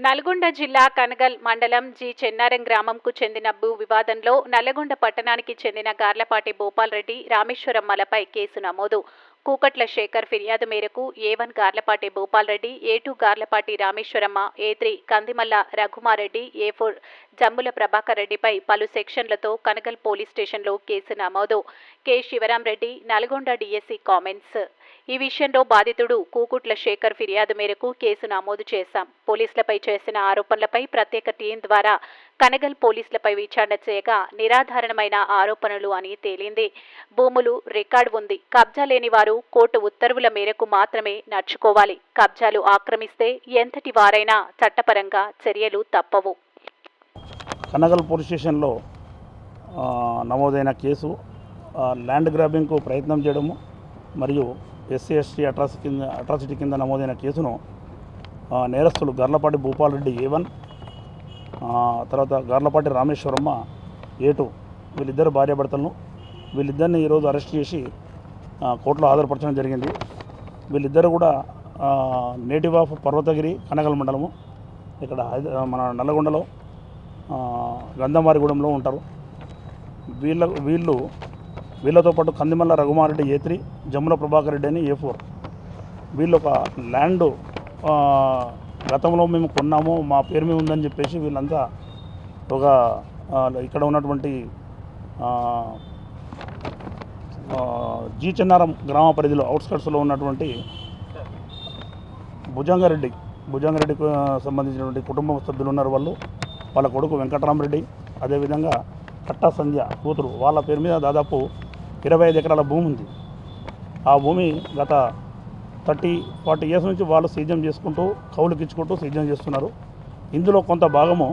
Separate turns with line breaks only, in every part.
నల్గొండ జిల్లా కనగల్ మండలం జి చెన్నారం గ్రామంకు చెందిన భూ వివాదంలో నల్లగొండ పట్టణానికి చెందిన గార్లపాటి భూపాల్ రెడ్డి రామేశ్వరమ్మలపై కేసు నమోదు. కూకట్ల శేఖర్ ఫిర్యాదు మేరకు A one Garlapati Bhupalreddy A two Garlapati Rameshwaramma A three Kandimalla Raghumareddy A four Jammula Prabhakar రెడ్డిపై పలు సెక్షన్లతో కనగల్ పోలీస్ స్టేషన్లో కేసు నమోదు. K Shivaram Reddy Nalgonda DSC comments. ఈ విషయంలో బాధితుడు కూకుట్ల శేఖర్ ఫిర్యాదు మేరకు కేసు నమోదు చేశాం. పోలీసులపై చేసిన ఆరోపణలపై ప్రత్యేక టీం ద్వారా కనగల్ పోలీసులపై విచారణ చేయగా నిరాధారణమైన ఆరోపణలు అని తేలింది. భూములు రికార్డు ఉంది. కబ్జా లేని వారు కోర్టు ఉత్తర్వుల మేరకు మాత్రమే నడుచుకోవాలి. కబ్జాలు ఆక్రమిస్తే ఎంతటి వారైనా చట్టపరంగా చర్యలు తప్పవు.
కనగల్ పోలీస్ స్టేషన్లో నమోదైన కేసు ల్యాండ్ గ్రాబింగ్కు ప్రయత్నం చేయడము మరియు ఎస్సీ ఎస్టీ అట్రాసిటీ కింద అట్రాసిటీ కింద నమోదైన కేసును నేరస్తులు గర్లపాటి భూపాల్ రెడ్డి ఏ వన్ తర్వాత గార్లపాటి రామేశ్వరమ్మ ఏ టూ వీళ్ళిద్దరు భార్యాభర్తలను వీళ్ళిద్దరిని ఈరోజు అరెస్ట్ చేసి కోర్టులో హాజరుపరచడం జరిగింది. వీళ్ళిద్దరు కూడా నేటివ్ ఆఫ్ పర్వతగిరి కనగల మండలము ఇక్కడ మన నల్లగొండలో గంధమారిగూడెంలో ఉంటారు. వీళ్ళ వీళ్ళు వీళ్ళతో పాటు కందిమల్ల రఘుమారెడ్డి ఏ త్రీ జమ్ముల ప్రభాకర్ రెడ్డి అని ఏ ఫోర్. వీళ్ళు ఒక ల్యాండ్ గతంలో మేము కొన్నాము మా పేరు మీద ఉందని చెప్పేసి వీళ్ళంతా ఒక ఇక్కడ ఉన్నటువంటి జీ చెన్నారం గ్రామ పరిధిలో అవుట్స్కట్స్లో ఉన్నటువంటి భుజంగారెడ్డి భుజంగారెడ్డికి సంబంధించినటువంటి కుటుంబ సభ్యులు ఉన్నారు వాళ్ళు. వాళ్ళ కొడుకు వెంకటరామరెడ్డి అదేవిధంగా కట్టా సంధ్య కూతురు. వాళ్ళ పేరు మీద దాదాపు ఇరవై ఐదు ఎకరాల భూమి ఉంది. ఆ భూమి గత థర్టీ ఫార్టీ ఇయర్స్ నుంచి వాళ్ళు సేద్యం చేసుకుంటూ కౌలుకిచ్చుకుంటూ సేద్యం చేస్తున్నారు. ఇందులో కొంత భాగము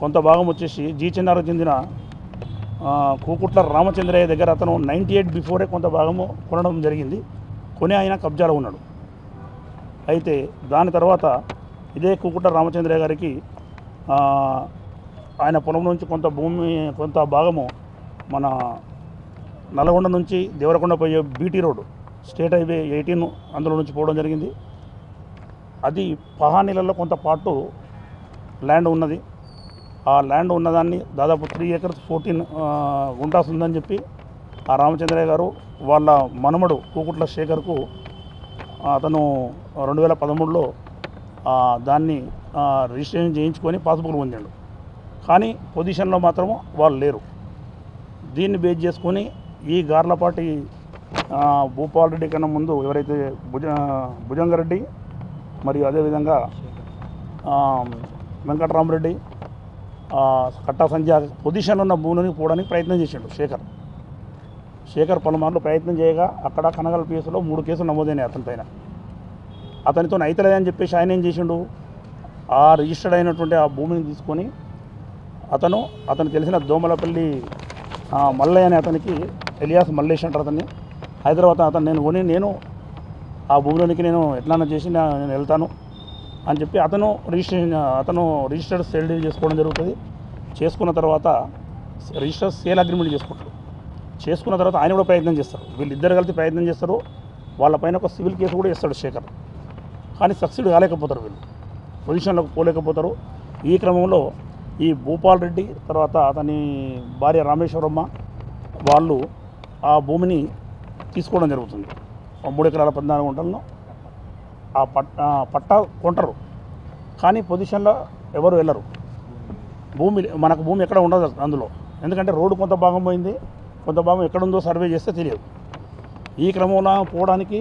కొంత భాగం వచ్చేసి జీ చిన్నారకు చెందిన కూకుట్ల రామచంద్రయ్య దగ్గర అతను నైంటీ ఎయిట్ బిఫోరే కొంత భాగము కొనడం జరిగింది. కొని ఆయన కబ్జాలో ఉన్నాడు. అయితే దాని తర్వాత ఇదే కూకుట్ల రామచంద్రయ్య గారికి ఆయన పొలం నుంచి కొంత భూమి కొంత భాగము మన నల్గొండ నుంచి దేవరకొండ పోయే BT road. State highway eighteen అందులో నుంచి పోవడం జరిగింది. అది పహానీలలో కొంత పాటు ల్యాండ్ ఉన్నది. ఆ ల్యాండ్ ఉన్నదాన్ని దాదాపు త్రీ ఏకర్స్ ఫోర్టీన్ గుంటాస్ ఉందని చెప్పి ఆ రామచంద్రయ్య గారు వాళ్ళ మనమడు కూకుట్ల శేఖర్కు అతను రెండు వేల పదమూడులో దాన్ని రిజిస్ట్రేషన్ చేయించుకొని పాస్బుక్లు పొందాడు. కానీ పొజిషన్లో మాత్రము వాళ్ళు లేరు. దీన్ని బేస్ చేసుకొని ఈ గార్లపాటి భూపాల్ రెడ్డి కన్నా ముందు ఎవరైతే భుజ భుజంగారెడ్డి మరియు అదేవిధంగా వెంకటరామరెడ్డి కట్టా సంధ్యా పొజిషన్లో ఉన్న భూమిని పోవడానికి ప్రయత్నం చేసిండు శేఖర్. శేఖర్ పలుమార్లు ప్రయత్నం చేయగా అక్కడ కనగల పిఎస్లో మూడు కేసులు నమోదైనాయి అతని పైన అతనితో అయితలేదని చెప్పేసి ఆయన ఏం చేసిండు? ఆ రిజిస్టర్డ్ అయినటువంటి ఆ భూమిని తీసుకొని అతను అతను తెలిసిన దోమలపల్లి మల్లయ్య అనే అతనికి ఎలియాస్ మల్లేష్ అంటారు అతన్ని హైదరాబాద్ అతను నేను కొని నేను ఆ భూమిలోనికి నేను ఎట్లన్నా చేసి నా- నేను వెళ్తాను అని చెప్పి అతను రిజిస్ట్రేషన్ అతను రిజిస్టర్డ్ సేల్ డీల్ చేసుకోవడం జరుగుతుంది. చేసుకున్న తర్వాత రిజిస్టర్ సేల్ అగ్రిమెంట్ చేసుకుంటారు చేసుకున్న తర్వాత ఆయన కూడా ప్రయత్నం చేస్తారు. వీళ్ళిద్దరు కలిసి ప్రయత్నం చేస్తారు. వాళ్ళపైన ఒక సివిల్ కేసు కూడా ఇస్తాడు శేఖర్. కానీ సక్సీడ్ కాలేకపోతారు వీళ్ళు. పొజిషన్లోకి పోలేకపోతారు. ఈ క్రమంలో ఈ భూపాల్ రెడ్డి తర్వాత అతని భార్య రామేశ్వరమ్మ వాళ్ళు ఆ భూమిని తీసుకోవడం జరుగుతుంది. మూడు ఎకరాల పద్నాలుగు గుంటలను ఆ పట్ పట్టా కొంటారు. కానీ పొజిషన్లో ఎవరు వెళ్ళరు. భూమి మనకు భూమి ఎక్కడ ఉండదు అందులో. ఎందుకంటే రోడ్డు కొంత భాగం పోయింది కొంత భాగం ఎక్కడుందో సర్వే చేస్తే తెలియదు. ఈ క్రమంలో పోవడానికి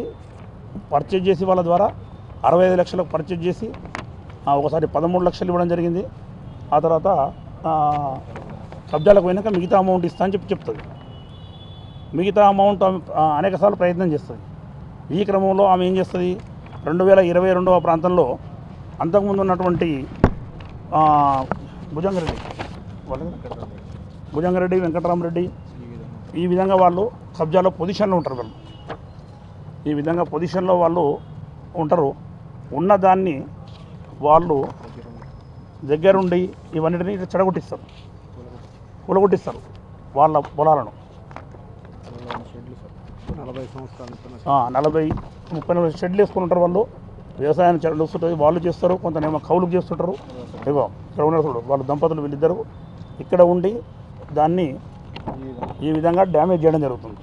పర్చేజ్ చేసి వాళ్ళ ద్వారా అరవై ఐదు లక్షలకు పర్చేజ్ చేసి ఒకసారి పదమూడు లక్షలు ఇవ్వడం జరిగింది. ఆ తర్వాత కబ్జాలకు పోయినాక మిగతా అమౌంట్ ఇస్తా అని చెప్పి చెప్తుంది. మిగతా అమౌంట్ ఆమె అనేకసార్లు ప్రయత్నం చేస్తుంది. ఈ క్రమంలో ఆమె ఏం చేస్తుంది? రెండు వేల ఇరవై రెండవ ప్రాంతంలో అంతకుముందు ఉన్నటువంటి భుజంగరెడ్డి. వాళ్ళ- భుజంగరెడ్డి వెంకటరామరెడ్డి ఈ విధంగా వాళ్ళు కబ్జాలో పొజిషన్లో ఉంటారు వాళ్ళు. ఈ విధంగా పొజిషన్లో వాళ్ళు ఉంటారు. ఉన్నదాన్ని వాళ్ళు దగ్గరుండి ఇవన్నిటిని చెడగొట్టిస్తారు. కూలగొట్టిస్తారు. వాళ్ళ పొలాలను.
నలభై
ముప్పై నలభై షెడ్లు వేసుకుని ఉంటారు వాళ్ళు. వ్యవసాయాన్ని నడుస్తుంటుంది వాళ్ళు చేస్తారు కొంతనేమో కౌలుకు చేస్తుంటారు ఇగో ఇక్కడ ఉన్నారు చూడు దంపతులు వీళ్ళిద్దరు. ఇక్కడ ఉండి దాన్ని ఈ విధంగా డ్యామేజ్ చేయడం జరుగుతుంది.